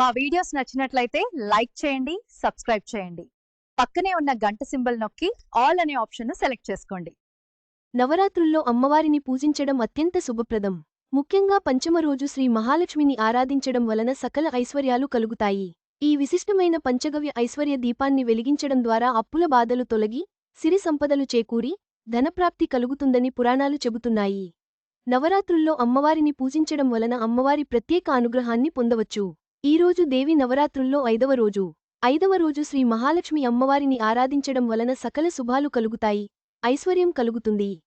మా వీడియోస్ నచ్చినట్లయితే లైక్ చేయండి సబ్స్క్రైబ్ చేయండి. పక్కనే ఉన్న గంట సింబల్ నొక్కి ఆల్ అనే ఆప్షన్ సెలెక్ట్ చేసుకోండి. నవరాత్రుల్లో అమ్మవారిని పూజించడం అత్యంత శుభప్రదం. ముఖ్యంగా పంచమ రోజు శ్రీ మహాలక్ష్మిని ఆరాధించడం వలన సకల ఐశ్వర్యాలు కలుగుతాయి. ఈ విశిష్టమైన పంచగవ్య ఐశ్వర్య దీపాన్ని వెలిగించడం ద్వారా అప్పుల బాధలు తొలగి సిరి సంపదలు చేకూరి ధనప్రాప్తి కలుగుతుందని పురాణాలు చెబుతున్నాయి. నవరాత్రుల్లో అమ్మవారిని పూజించడం వలన అమ్మవారి ప్రత్యేక అనుగ్రహాన్ని పొందవచ్చు. ఈ రోజు దేవి నవరాత్రుల్లో ఐదవ రోజు. ఐదవ రోజు శ్రీ మహాలక్ష్మి అమ్మవారిని ఆరాధించడం వలన సకల శుభాలు కలుగుతాయి. ఐశ్వర్యం కలుగుతుంది.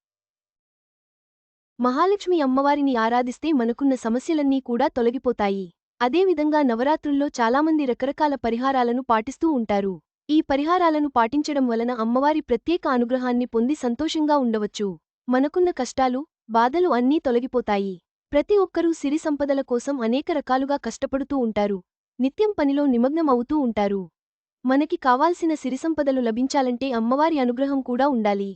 మహాలక్ష్మి అమ్మవారిని ఆరాధిస్తే మనకున్న సమస్యలన్నీ కూడా తొలగిపోతాయి. అదేవిధంగా నవరాత్రుల్లో చాలామంది రకరకాల పరిహారాలను పాటిస్తూ ఉంటారు. ఈ పరిహారాలను పాటించడం వలన అమ్మవారి ప్రత్యేక అనుగ్రహాన్ని పొంది సంతోషంగా ఉండవచ్చు. మనకున్న కష్టాలు బాధలు అన్నీ తొలగిపోతాయి. ప్రతి ఒక్కరూ సిరి సంపదల కోసం అనేక రకాలుగా కష్టపడుతూ ఉంటారు నిత్యం పనిలో నిమగ్నం అవుతూ ఉంటారు. మనకి కావాల్సిన సిరిసంపదలు లభించాలంటే అమ్మవారి అనుగ్రహం కూడా ఉండాలి.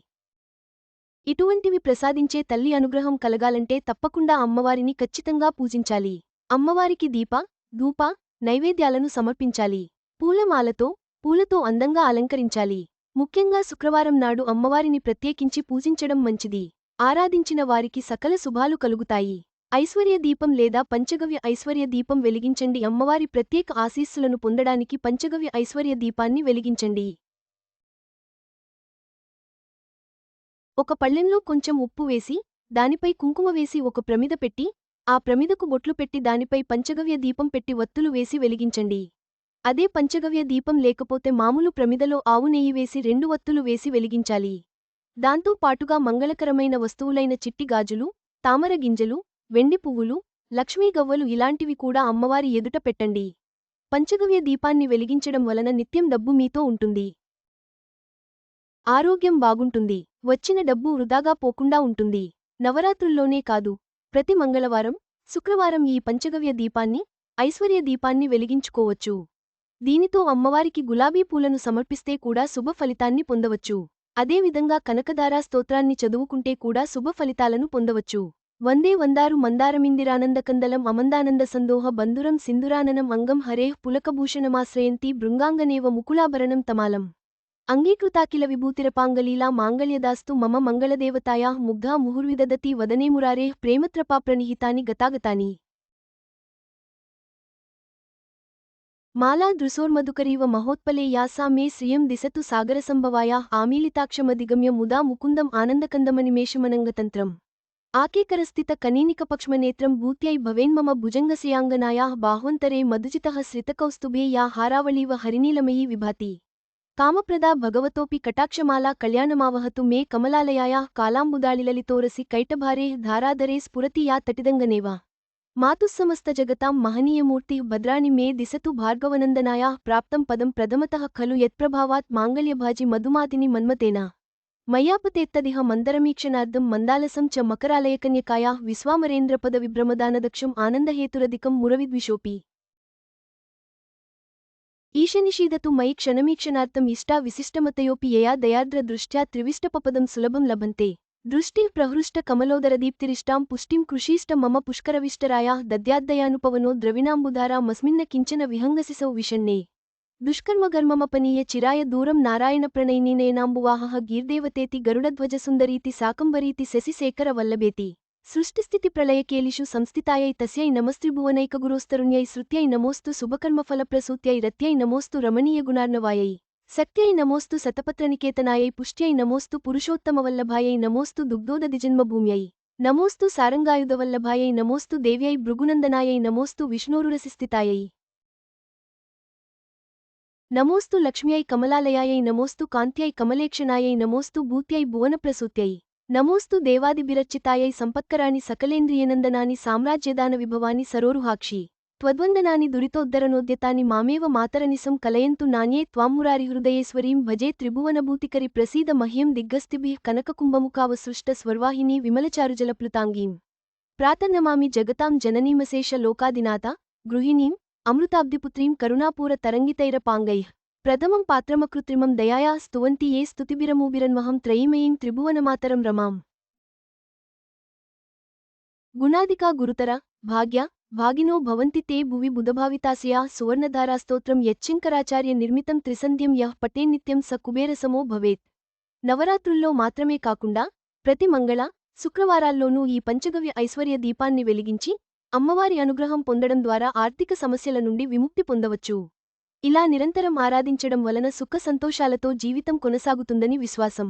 ఇటువంటివి ప్రసాదించే తల్లి అనుగ్రహం కలగాలంటే తప్పకుండా అమ్మవారిని ఖచ్చితంగా పూజించాలి. అమ్మవారికి దీప ధూప నైవేద్యాలను సమర్పించాలి. పూలమాలతో పూలతో అందంగా అలంకరించాలి. ముఖ్యంగా శుక్రవారం నాడు అమ్మవారిని ప్రత్యేకించి పూజించడం మంచిది. ఆరాధించిన వారికి సకల శుభాలు కలుగుతాయి. ఐశ్వర్య దీపం లేదా పంచగవ్య ఐశ్వర్య దీపం వెలిగించండి. అమ్మవారి ప్రత్యేక ఆశీస్సులను పొందడానికి పంచగవ్య ఐశ్వర్య దీపాన్ని వెలిగించండి. ఒక పళ్ళెంలో కొంచెం ఉప్పు వేసి దానిపై కుంకుమ వేసి ఒక ప్రమిద పెట్టి ఆ ప్రమిదకు బొట్లు పెట్టి దానిపై పంచగవ్య దీపం పెట్టి వత్తులు వేసి వెలిగించండి. అదే పంచగవ్య దీపం లేకపోతే మామూలు ప్రమిదలో ఆవు నెయ్యి వేసి రెండు వత్తులు వేసి వెలిగించాలి. దాంతో పాటుగా మంగళకరమైన వస్తువులైన చిట్టి గాజులు తామర గింజలు వెండి పువ్వులు లక్ష్మీ గవ్వలు ఇలాంటివి కూడా అమ్మవారి ఎదుట పెట్టండి. పంచగవ్య దీపాన్ని వెలిగించడం వలన నిత్యం డబ్బు మీతో ఉంటుంది. ఆరోగ్యం బాగుంటుంది. వచ్చిన డబ్బు వృధాగా పోకుండా ఉంటుంది. నవరాత్రుల్లోనే కాదు ప్రతి మంగళవారం శుక్రవారం ఈ పంచగవ్య దీపాన్ని ఐశ్వర్య దీపాన్ని వెలిగించుకోవచ్చు. దీనితో అమ్మవారికి గులాబీ పూలను సమర్పిస్తే కూడా శుభ ఫలితాన్ని పొందవచ్చు. అదేవిధంగా కనకదారా స్తోత్రాన్ని చదువుకుంటే కూడా శుభ ఫలితాలను పొందవచ్చు. వందే వందారు మందారమిందిరానందకందలం అమందానంద సందోహ బంధురం సింధురాననం అంగం హరేహ్ పులకభూషణమాశ్రయంతి భృంగాంగనేవ ముకులాభరణం తమాలం. అంగీకృతాకిల విభూతిరపాంగలీలా మాంగళ్యదాస్తు మమ మంగళదేవతాయా ముగ్ధా ముహుర్విదదతి వదనే మురారేః ప్రేమత్రపాప్రణిహితాని గతాగతాని. మాలా దృశోర్మధుకరీవ మహోత్పలే యాసా మే శ్రియం దిశతు సాగరసంభవాయా ఆమీలితాక్షమదిగమ్య ముదా ముకుందం ఆనందకందమనిమేషమనంగతంత్రం आकेकरस्थित कनीनिकपक्ष्मनेत्रं भूत्यै भवेन्मम भुजङ्गश्रियाङ्गनायाः बाह्वन्तरे मधुजितः श्रितकौस्तुभे या हारावळीव हरिनीलमयी विभाति कामप्रदा भगवतोऽपि कटाक्षमाला कल्याणमावहतु मे कमलालयायाः कालाम्बुदालिललितोरसि कैटभारेः धाराधरे स्फुरति या तटिदङ्गनेव मातुस्समस्तजगतां महनीयमूर्तिः भद्राणि मे दिशतु भार्गवनन्दनायाः प्राप्तं पदं प्रथमतः खलु यत्प्रभावात् माङ्गल्यभाजि मधुमातिनि मन्मतेन మధుమాతిని మన్మతేనా మయ్యాపతేత్తదిహ మందరమీక్షణార్థం మందాలసం చ మకరాలయకన్యకాయా విశ్వామరేంద్రపద విభ్రమదానదక్షం ఆనందహేతురధికం మురవిద్విషోపి. ఈశనిషీదతు మయి క్షణమీక్షణార్థం ఇష్టా విశిష్టమతయోపి యయా దయార్ద్ర దృష్ట్యా త్రివిష్టపపదం సులభం లభంతే. దృష్టిః ప్రహృష్ట కమలోదరదీప్తిరిష్టాం పుష్టిం కృషీష్ట మమ పుష్కరవిష్టరాయా దద్యాద్దయానుపవనో ద్రవిణాంబుధారా మస్మిన్న కించన విహంగసిసౌ విషణ్ణే దుష్కర్మగర్మమపనీయ చిరాయ దూరం నారాయణ ప్రణయినీనేనాంబువాహ గీర్దేవతేతి గరుడధ్వజసుందరీతి శాకంబరీతి శశిశేఖర వల్లభేతి సృష్టిస్థితి ప్రళయకేలిషు సంస్థితాయై తస్యై నమస్త్రిభువనైకగురోస్తరుణ్యై శృత్యై నమోస్తు శుభకర్మఫలప్రసూత్యై రత్యై నమోస్తు రమణీయగుణార్ణవాయై శక్త్యై నమోస్తు శతపత్రనికేతనాయై పుష్ట్యై నమోస్తు పురుషోత్తమవల్లభాయై నమోస్తు దుగ్ధోదదిజన్మభూమ్యై నమోస్తు సారంగాయుధవల్లభాయై నమోస్తు దేవ్యై భృగునందనాయై నమోస్తు విష్ణోరురసిస్థితాయై. నమోస్తు లక్ష్మ్యై కమలాలయాయై నమోస్తు కాంత్యై కమలేక్షణాయై నమోస్తు భూత్యై భువనప్రసూత్యై. నమోస్తు దేవాదిభిరచితాయై సంపత్కరాణి సకలేంద్రియనందనాని సామ్రాజ్యదాన విభవాని సరోరుహాక్షి. త్వద్వందనాని దురితోద్ధరణోద్యతాని మామేవ మాతరనిసం కలయంతు నాణ్యే త్వామ్మురారి హృదయేశ్వరీం భజే త్రిభువనభూతికరి ప్రసీద మహ్యం దిగ్గస్తిభిః కనకకుంభముఖావసృష్ట స్వర్వాహిని విమలచారుజలప్లుతాంగీం. ప్రాతర్నమామి జగతాం జననీమశేష లోకాదినాథ గృహిణీం అమృతాబ్దిపుత్రీం కరుణాపూర తరంగితైరపాంగైః ప్రథమం పాత్రమకృత్రిమం దయాయా స్తువంతి ఏ స్తుతిభిరమూభిరన్మహం త్రయీమయీం త్రిభువనమాతరం రమాం. గుణాదికా గురుతర భాగ్య భాగినో భవంతి తే భువి బుధభావితాశయా సువర్ణధారాస్తోత్రం యచ్చింకరాచార్య నిర్మితం త్రిసంధ్యం యః పటే నిత్యం స కుబేరసమో భవేత్. నవరాత్రుల్లో మాత్రమే కాకుండా ప్రతి మంగళ శుక్రవారాల్లోనూ ఈ పంచగవ్య ఐశ్వర్య దీపాన్ని వెలిగించి అమ్మవారి అనుగ్రహం పొందడం ద్వారా ఆర్థిక సమస్యల నుండి విముక్తి పొందవచ్చు. ఇలా నిరంతరం ఆరాధించడం వలన సుఖ సంతోషాలతో జీవితం కొనసాగుతుందని విశ్వాసం.